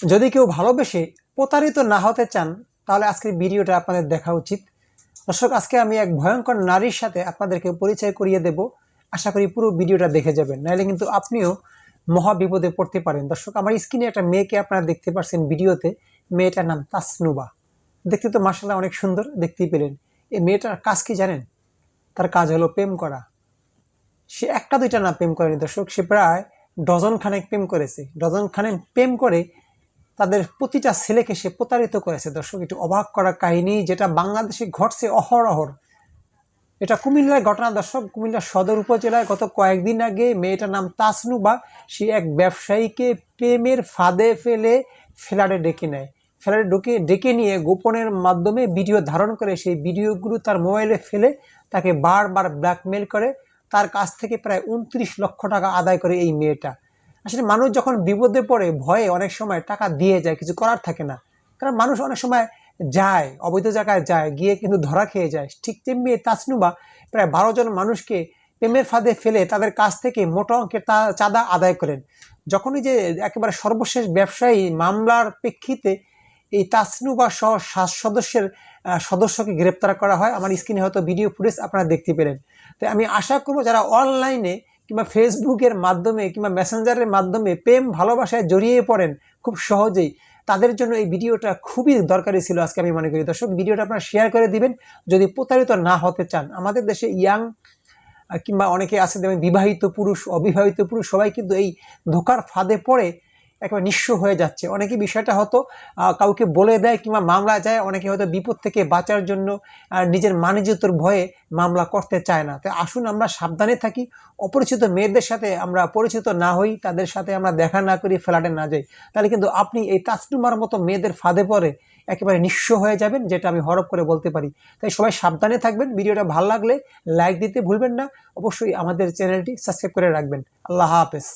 যদি কেউ ভালোবেসে প্রতারিত না হতে চান, তাহলে আজকের ভিডিওটা আপনাদের দেখা উচিত। দর্শক, আজকে আমি এক ভয়ঙ্কর নারীর সাথে আপনাদেরকে পরিচয় করিয়ে দেব। আশা করি পুরো ভিডিওটা দেখে যাবেন। নাহলে কিন্তু আপনিও মহা বিপদে পড়তে পারেন। দর্শক, আমার স্ক্রিনে একটা মেয়েকে আপনারা দেখতে পাচ্ছেন ভিডিওতে। মেয়েটার নাম তাসনুবা। দেখতে তো মার্শাল্লাহ অনেক সুন্দর, দেখতেই পেলেন। এই মেয়েটার কাজ কি জানেন? তার কাজ হলো প্রেম করা। সে একটা দুইটা না প্রেম করেনি। দর্শক, সে প্রায় ডজন খানেক প্রেম করেছে। ডজন খানেক প্রেম করে তাদের প্রতিটা ছেলেকে সে প্রতারিত করেছে। দর্শক, একটু অবাক করা কাহিনী, যেটা বাংলাদেশে ঘটছে অহরহর এটা কুমিল্লার ঘটনা। দর্শক কুমিল্লা সদর উপজেলায় গত কয়েকদিন আগে মেয়েটার নাম তাসনুবা। সে এক ব্যবসায়ীকে প্রেমের ফাঁদে ফেলে ফ্ল্যাটে ডেকে নেয়। ফ্ল্যাটে ঢুকে, ডেকে নিয়ে গোপনের মাধ্যমে ভিডিও ধারণ করে সেই ভিডিওগুলো তার মোবাইলে ফেলে, তাকে বারবার ব্ল্যাকমেল করে। তার কাছ থেকে প্রায় উনত্রিশ লক্ষ টাকা আদায় করে এই মেয়েটা। আসলে মানুষ যখন বিপদে পড়ে, ভয়ে অনেক সময় টাকা দিয়ে যায়, কিছু করার থাকে না। কারণ মানুষ অনেক সময় যায়, অবৈধ জায়গায় যায়, গিয়ে কিন্তু ধরা খেয়ে যায়। ঠিক তেমনি তাসনুবা প্রায় বারো জন মানুষকে প্রেমের ফাঁদে ফেলে তাদের কাছ থেকে মোটা অঙ্কের তা চাঁদা আদায় করেন। যখনই যে একেবারে সর্বশেষ ব্যবসায়ী মামলার প্রেক্ষিতে এই তাসনুবা সহ সাত সদস্যের সদস্যকে গ্রেপ্তার করা হয়, আমার স্ক্রিনে হয়তো ভিডিও ফুটেজ আপনারা দেখতে পেলেন। তাই আমি আশা করব যারা অনলাইনে কিংবা ফেসবুকের মাধ্যমে কিংবা মেসেঞ্জারের মাধ্যমে প্রেম ভালোবাসায় জড়িয়ে পড়েন খুব সহজেই। তাদের জন্য এই ভিডিওটা খুবই দরকারি ছিল আজকে আমি মনে করি। দর্শক, ভিডিওটা আপনারা শেয়ার করে দিবেন। যদি প্রতারিত না হতে চান, আমাদের দেশে ইয়াং কিংবা অনেকে আছে যেমন বিবাহিত পুরুষ, অবিবাহিত পুরুষ, সবাই কিন্তু এই ধোকার ফাঁদে পড়ে। একেবারে নিঃস্ব হয়ে যাচ্ছে। অনেকে বিষয়টা হয়তো কাউকে বলে দেয় কিংবা মামলা যায়, অনেকে হয়তো বিপদ থেকে বাঁচার জন্য নিজের মানিজ্যতর ভয়ে মামলা করতে চায় না। তাই আসুন আমরা সাবধানে থাকি। অপরিচিত মেয়েদের সাথে আমরা পরিচিত না হই, তাদের সাথে আমরা দেখা না করি, ফ্ল্যাটে না যাই। তাহলে কিন্তু আপনি এই তাসনুমার মতো মেয়েদের ফাঁদে পড়ে একেবারে নিঃস্ব হয়ে যাবেন, যেটা আমি হরপ করে বলতে পারি। তাই সবাই সাবধানে থাকবেন। ভিডিওটা ভালো লাগলে লাইক দিতে ভুলবেন না। অবশ্যই আমাদের চ্যানেলটি সাবস্ক্রাইব করে রাখবেন। আল্লাহ হাফেজ।